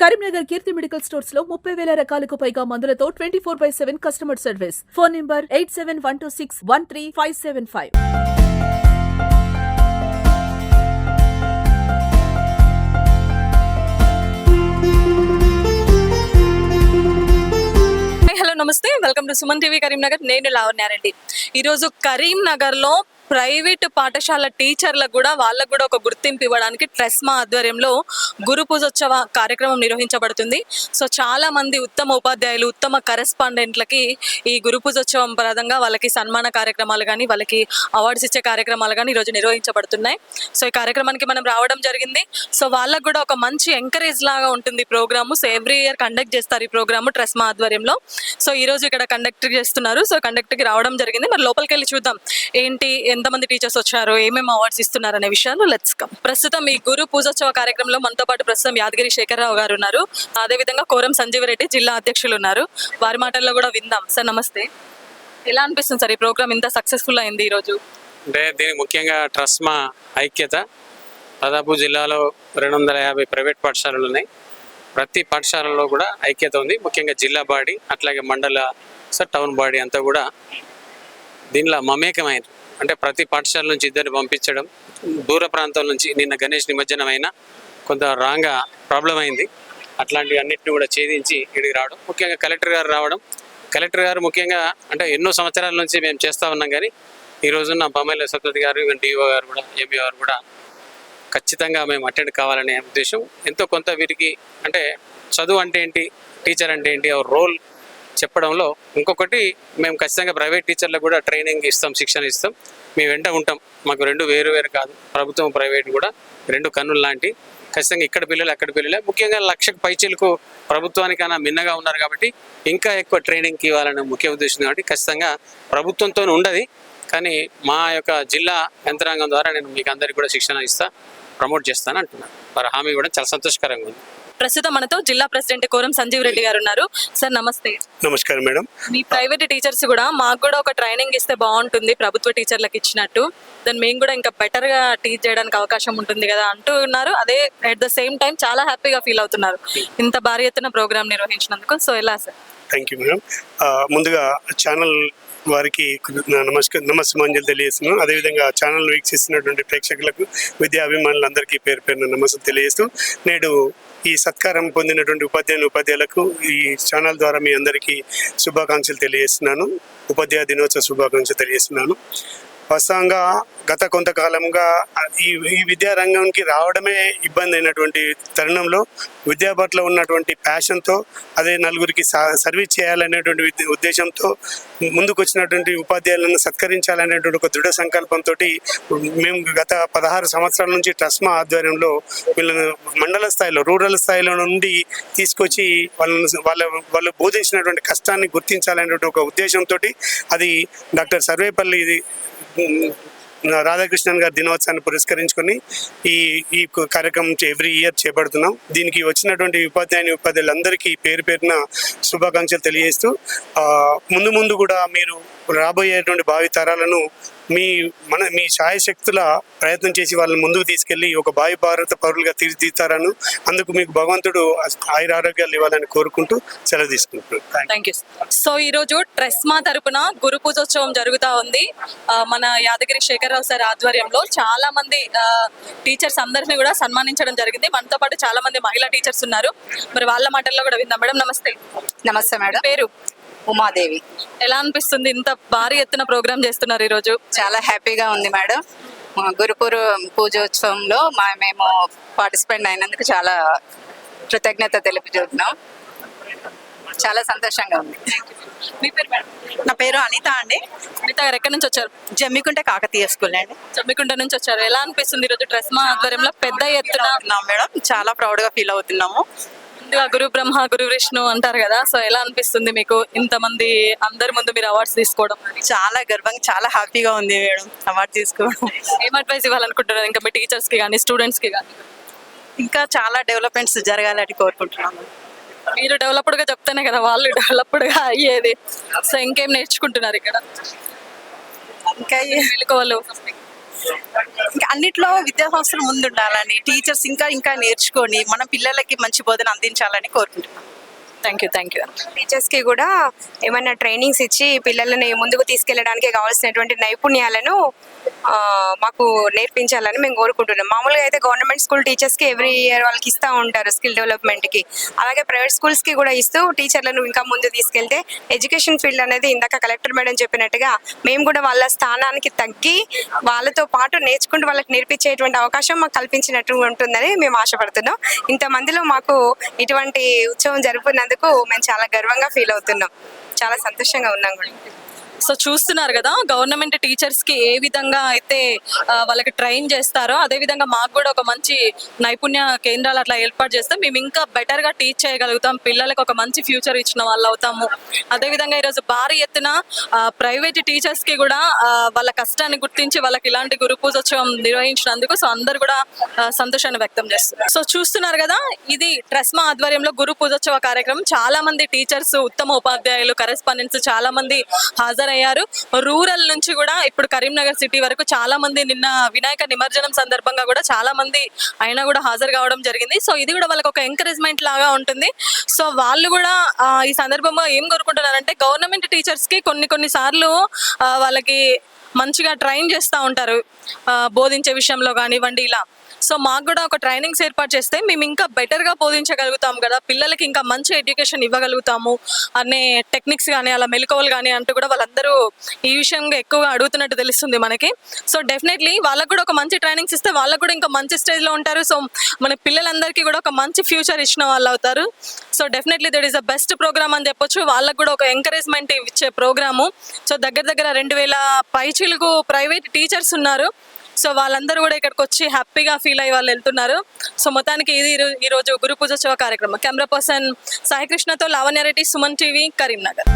కరీంనగర్ కీర్తి medical స్టోర్స్లో ముప్పై వేల రకాలకు పైగా మందులతో twenty four by seven customer service. Phone number eight seven one two six one three five seven five. Hello నమస్తే. Welcome to Suman TV Karimnagar నేను లావణ్యారెడ్డి ఈరోజు కరీంనగర్లో ప్రైవేట్ పాఠశాల టీచర్లకు కూడా వాళ్ళకు కూడా ఒక గుర్తింపు ఇవ్వడానికి ట్రెస్మా ఆధ్వర్యంలో గురు పూజోత్సవ కార్యక్రమం నిర్వహించబడుతుంది. సో చాలా మంది ఉత్తమ ఉపాధ్యాయులు ఉత్తమ కరెస్పాండెంట్లకి ఈ గురు పూజోత్సవం పరంగా వాళ్ళకి సన్మాన కార్యక్రమాలు కానీ వాళ్ళకి అవార్డ్స్ ఇచ్చే కార్యక్రమాలు కానీ ఈరోజు నిర్వహించబడుతున్నాయి. సో ఈ కార్యక్రమానికి మనం రావడం జరిగింది. సో వాళ్ళకు కూడా ఒక మంచి ఎంకరేజ్ లాగా ఉంటుంది program. So every year conduct చేస్తారు ఈ ప్రోగ్రాము ట్రెస్మా ఆధ్వర్యంలో. సో ఈరోజు ఇక్కడ కండక్ట్ చేస్తున్నారు. సో కండక్ట్కి రావడం జరిగింది. మరి లోపలికి వెళ్ళి చూద్దాం. ఏంటి ఎంతమంది టీచర్స్ వచ్చారు? ఏమేమి అవార్డ్స్ ఇస్తున్నారు అనే విషయాలు లెట్స్ కమ్ ప్రస్తుతం ఈ గురు పూజోత్సవ కార్యక్రమంలో మనతో పాటు ప్రస్తుతం యాదగిరి శేఖరరావు గారు ఉన్నారు. అదేవిధంగా కోరం సంజీవరెడ్డి జిల్లా అధ్యక్షులు ఉన్నారు. వారి మాటల్లో కూడా విందాం. సార్ నమస్తే. ఎలా అనిపిస్తుంది సార్ ఈ ప్రోగ్రామ్? ఇంత సక్సెస్ఫుల్ అయింది ఈ రోజు? అంటే దీనికి ముఖ్యంగా ట్రస్మా ఐక్యత దాదాపు జిల్లాలో రెండు వందల యాభై ప్రైవేట్ పాఠశాలలు ఉన్నాయి. ప్రతి పాఠశాలలో కూడా ఐక్యత ఉంది. ముఖ్యంగా జిల్లా బాడీ అట్లాగే మండల సార్ టౌన్ బాడీ అంతా కూడా దీనిలో మమేకమైన అంటే ప్రతి పాఠశాల నుంచి ఇద్దరిని పంపించడం దూర ప్రాంతం నుంచి నిన్న గణేష్ నిమజ్జనం అయినా కొంత రాంగా ప్రాబ్లం అయింది. అట్లాంటివి అన్నిటిని కూడా ఛేదించి ఇక్కడికి రావడం. ముఖ్యంగా కలెక్టర్ గారు రావడం. కలెక్టర్ గారు ముఖ్యంగా అంటే ఎన్నో సంవత్సరాల నుంచి మేము చేస్తూ ఉన్నాం కానీ ఈ రోజున బొమ్మల సరస్వతి గారు ఈవెన్ డిఓ గారు కూడా ఎంఈ గారు కూడా ఖచ్చితంగా మేము అటెండ్ కావాలనే ఉద్దేశం. ఎంతో కొంత వీరికి అంటే చదువు అంటే ఏంటి టీచర్ అంటే ఏంటి ఆ రోల్ చెప్పడంలో ఇంకొకటి మేము ఖచ్చితంగా ప్రైవేట్ టీచర్లకు కూడా ట్రైనింగ్ ఇస్తాం శిక్షణ ఇస్తాం. మేము వెంట ఉంటాం. మాకు రెండు వేరు వేరు కాదు. ప్రభుత్వం ప్రైవేట్ కూడా రెండు కన్నులు లాంటి. ఖచ్చితంగా ఇక్కడ పిల్లలు అక్కడ పిల్లలే. ముఖ్యంగా లక్షకు పైచీలకు ప్రభుత్వానికైనా మిన్నగా ఉన్నారు కాబట్టి ఇంకా ఎక్కువ ట్రైనింగ్కి ఇవ్వాలనే ముఖ్య ఉద్దేశం కాబట్టి ఖచ్చితంగా ప్రభుత్వంతో ఉండదు. కానీ మా యొక్క జిల్లా యంత్రాంగం ద్వారా నేను మీకు అందరికీ కూడా శిక్షణ ఇస్తా ప్రమోట్ చేస్తాను అంటున్నాను వారి హామీ కూడా చాలా సంతోషకరంగా ఉంది. ప్రస్తుతం మనతో జిల్లా ప్రెసిడెంట్ కోరం సంజీవ్ రెడ్డి గారు ఉన్నారు. సార్ నమస్తే. నమస్కారం మేడం. మీ ప్రైవేట్ టీచర్స్ కూడా మాకు కూడా ఒక ట్రైనింగ్ ఇస్తే బాగుంటుంది ప్రభుత్వ టీచర్లకు ఇచ్చినట్టు. దాన్ని మేము కూడా ఇంకా better గా టీచ్ చేయడానికి అవకాశం ఉంటుంది కదా అంటూ ఉన్నారు. అదే అట్ ద సేమ్ టైం చాలా హ్యాపీగా ఫీల్ అవుతున్నారు. ఇంత భారీ ఎత్తున ప్రోగ్రామ్ నిర్వహించినందుకు. సో ఎలా సార్ థ్యాంక్ యూ మేడం. ముందుగా ఛానల్ వారికి నమస్క నమస్కారం తెలియజేస్తున్నాను. అదేవిధంగా ఛానల్ వీక్షిస్తున్నటువంటి ప్రేక్షకులకు విద్యా అభిమానులందరికీ పేరు పేరున నమస్తే తెలియజేస్తూ నేడు ఈ సత్కారం పొందినటువంటి ఉపాధ్యాయుని ఉపాధ్యాయులకు ఈ ఛానల్ ద్వారా మీ అందరికీ శుభాకాంక్షలు తెలియజేస్తున్నాను. ఉపాధ్యాయ దినోత్సవ శుభాకాంక్షలు తెలియజేస్తున్నాను. వాస్తవంగా గత కొంతకాలంగా ఈ ఈ విద్యారంగంకి రావడమే ఇబ్బంది అయినటువంటి తరుణంలో విద్యా పట్ల ఉన్నటువంటి ప్యాషన్తో అదే నలుగురికి సా- సర్వీస్ చేయాలనేటువంటి ఉద్దేశంతో ముందుకు వచ్చినటువంటి ఉపాధ్యాయులను సత్కరించాలనేటువంటి ఒక దృఢ సంకల్పంతో మేము గత పదహారు సంవత్సరాల నుంచి ట్రస్మా ఆధ్వర్యంలో వీళ్ళను మండల స్థాయిలో రూరల్ స్థాయిలో నుండి తీసుకొచ్చి వాళ్ళను వాళ్ళ వాళ్ళు బోధించినటువంటి కష్టాన్ని గుర్తించాలనేటువంటి ఒక ఉద్దేశంతో అది డాక్టర్ సర్వేపల్లి రాధాకృష్ణన్ గారి దినోత్సవాన్ని పురస్కరించుకొని ఈ ఈ కార్యక్రమం ఎవ్రీ ఇయర్ చేపడుతున్నాం. దీనికి వచ్చినటువంటి ఉపాధ్యాయుని ఉపాధ్యాయులందరికీ పేరు పేరున శుభాకాంక్షలు తెలియజేస్తూ ముందు ముందు కూడా మీరు రాబోయేటువంటి భావి తరాలను మీ మన మీ శాయశక్తుల ప్రయత్నం చేసి వాళ్ళని ముందుకు తీసుకెళ్ళి ఒక భావి భారత పౌరులుగా తీర్చిదిద్దుతారను అందుకు మీకు భగవంతుడు ఆయుర ఆరోగ్యాలు ఇవ్వాలని కోరుకుంటూ సెలవు తీసుకుంటున్నాను. థ్యాంక్ యూ సో ఈ రోజు ట్రెస్మా తరపున గురు పూజోత్సవం జరుగుతా ఉంది. మన యాదగిరి శేఖరరావు సార్ ఆధ్వర్యంలో చాలా మంది టీచర్స్ అందరినీ కూడా సన్మానించడం జరిగింది. మనతో పాటు చాలా మంది మహిళా టీచర్స్ ఉన్నారు. మరి వాళ్ళ మాటల్లో కూడా విందాం. మేడం నమస్తే. నమస్తే మేడం. పేరు? ఉమాదేవి. ఎలా అనిపిస్తుంది? ఇంత భారీ ఎత్తున ప్రోగ్రామ్ చేస్తున్నారు ఈ రోజు చాలా హ్యాపీగా ఉంది మేడం. మా గురుపురు పూజోత్సవంలో మా మేము పార్టిసిపేట్ అయినందుకు చాలా కృతజ్ఞత తెలుపుతున్నాం చాలా సంతోషంగా ఉంది. మీ పేరు మేడం? నా పేరు అనిత అండి. మిగతా గారు ఎక్కడి నుంచి వచ్చారు? జమ్మికుంట కాకతీయ స్కూల్ అండి. చమ్మికుంట నుంచి వచ్చారు. ఎలా అనిపిస్తుంది ఈ రోజు ట్రెస్మా ఆధ్వర్యంలో పెద్ద ఎత్తున? మేడం చాలా ప్రౌడ్గా ఫీల్ అవుతున్నాము. ముందుగా గురు బ్రహ్మ గురు విష్ణు అంటారు కదా. సో ఎలా అనిపిస్తుంది మీకు ఇంతమంది అందరి ముందు మీరు అవార్డ్స్ తీసుకోవడం? చాలా గర్వంగా చాలా హ్యాపీగా ఉంది మేడం అవార్డు తీసుకోవడం. ఏం అడ్వైస్ ఇవ్వాలనుకుంటున్నారు? ఇంకా మీ టీచర్స్కి కానీ స్టూడెంట్స్కి కానీ ఇంకా చాలా డెవలప్మెంట్స్ జరగాలని కోరుకుంటున్నాము మీరు డెవలప్డ్గా చెప్తేనే కదా వాళ్ళు డెవలప్డ్గా అయ్యేది. సో ఇంకేం నేర్చుకుంటున్నారు ఇక్కడ? ఇంకా మెలకువలు ఇంకా అన్నిట్లో విద్యా సంస్థలు ముందుండాలని టీచర్స్ ఇంకా ఇంకా నేర్చుకొని మన పిల్లలకి మంచి బోధన అందించాలని కోరుకుంటున్నాం. Thank you thank you. టీచర్స్కి కూడా ఏమైనా ట్రైనింగ్స్ ఇచ్చి పిల్లలని ముందుకు తీసుకెళ్ళడానికి కావాల్సినటువంటి నైపుణ్యాలను మాకు నేర్పించాలని మేము కోరుకుంటున్నాం. మామూలుగా అయితే గవర్నమెంట్ స్కూల్ టీచర్స్కి ఎవ్రీ ఇయర్ వాళ్ళకి ఇస్తూ ఉంటారు స్కిల్ డెవలప్మెంట్కి. అలాగే ప్రైవేట్ స్కూల్స్కి కూడా ఇస్తూ టీచర్లను ఇంకా ముందు తీసుకెళ్తే ఎడ్యుకేషన్ ఫీల్డ్ అనేది ఇందాక కలెక్టర్ మేడం చెప్పినట్టుగా మేము కూడా వాళ్ళ స్థానానికి తగ్గి వాళ్ళతో పాటు నేర్చుకుంటూ వాళ్ళకి నేర్పించేటువంటి అవకాశం మాకు కల్పించినట్టు ఉంటుందని మేము ఆశపడుతున్నాం. ఇంతమందిలో మాకు ఇటువంటి ఉత్సవం జరుపుకున్నందుకు మేము చాలా గర్వంగా ఫీల్ అవుతున్నాం. చాలా సంతోషంగా ఉన్నాం కూడా. సో చూస్తున్నారు కదా గవర్నమెంట్ టీచర్స్కి ఏ విధంగా అయితే వాళ్ళకి ట్రైన్ చేస్తారో అదే విధంగా మాకు కూడా ఒక మంచి నైపుణ్య కేంద్రాలు అట్లా ఏర్పాటు చేస్తే మేము ఇంకా బెటర్గా టీచ్ చేయగలుగుతాం పిల్లలకు ఒక మంచి ఫ్యూచర్ ఇచ్చిన వాళ్ళు అవుతాము అదే విధంగా ఈరోజు భారీ ఎత్తున ప్రైవేట్ టీచర్స్కి కూడా వాళ్ళ కష్టాన్ని గుర్తించి వాళ్ళకి ఇలాంటి గురు పూజోత్సవం నిర్వహించినందుకు సో అందరు కూడా సంతోషాన్ని వ్యక్తం చేస్తున్నారు. సో చూస్తున్నారు కదా ఇది ట్రస్మా ఆధ్వర్యంలో గురు పూజోత్సవ కార్యక్రమం. చాలా మంది టీచర్స్ ఉత్తమ ఉపాధ్యాయులు కరెస్పాండెంట్స్ చాలా మంది హాజరయ్యారు రూరల్ నుంచి కూడా ఇప్పుడు కరీంనగర్ సిటీ వరకు చాలా మంది నిన్న వినాయక నిమజ్జనం సందర్భంగా కూడా చాలా మంది అయినా కూడా హాజరు కావడం జరిగింది. సో ఇది కూడా వాళ్ళకి ఒక ఎంకరేజ్మెంట్ లాగా ఉంటుంది. సో వాళ్ళు కూడా ఈ సందర్భంగా ఏం కోరుకుంటున్నారంటే గవర్నమెంట్ టీచర్స్కి కొన్ని కొన్ని సార్లు వాళ్ళకి మంచిగా ట్రైన్ చేస్తూ ఉంటారు బోధించే విషయంలో కానివ్వండి ఇలా సో మాకు కూడా ఒక ట్రైనింగ్స్ ఏర్పాటు చేస్తే మేము ఇంకా బెటర్గా బోధించగలుగుతాం కదా. పిల్లలకి ఇంకా మంచి ఎడ్యుకేషన్ ఇవ్వగలుగుతాము అనే టెక్నిక్స్ కానీ అలా మెలకువలు కానీ అంటూ కూడా వాళ్ళందరూ ఈ విషయంగా ఎక్కువగా అడుగుతున్నట్టు తెలుస్తుంది మనకి. సో డెఫినెట్లీ వాళ్ళకు కూడా ఒక మంచి ట్రైనింగ్స్ ఇస్తే వాళ్ళకు కూడా ఇంకా మంచి స్టేజ్లో ఉంటారు. సో మన పిల్లలందరికీ కూడా ఒక మంచి ఫ్యూచర్ ఇచ్చిన వాళ్ళు అవుతారు. So definitely that is the best program అని చెప్పొచ్చు. వాళ్ళకు కూడా ఒక ఎంకరేజ్మెంట్ ఇచ్చే ప్రోగ్రాము సో దగ్గర దగ్గర రెండు వేల పై పైచీలకు ప్రైవేట్ టీచర్స్ ఉన్నారు. సో వాళ్ళందరూ కూడా ఇక్కడికి వచ్చి హ్యాపీగా ఫీల్ అయ్యి వాళ్ళు వెళ్తున్నారు. సో మొత్తానికి ఇది ఈరోజు గురు పూజోత్సవ కార్యక్రమం. కెమెరా పర్సన్ సాయికృష్ణతో లావణ్యారెడ్డి సుమన్ టీవీ కరీంనగర్.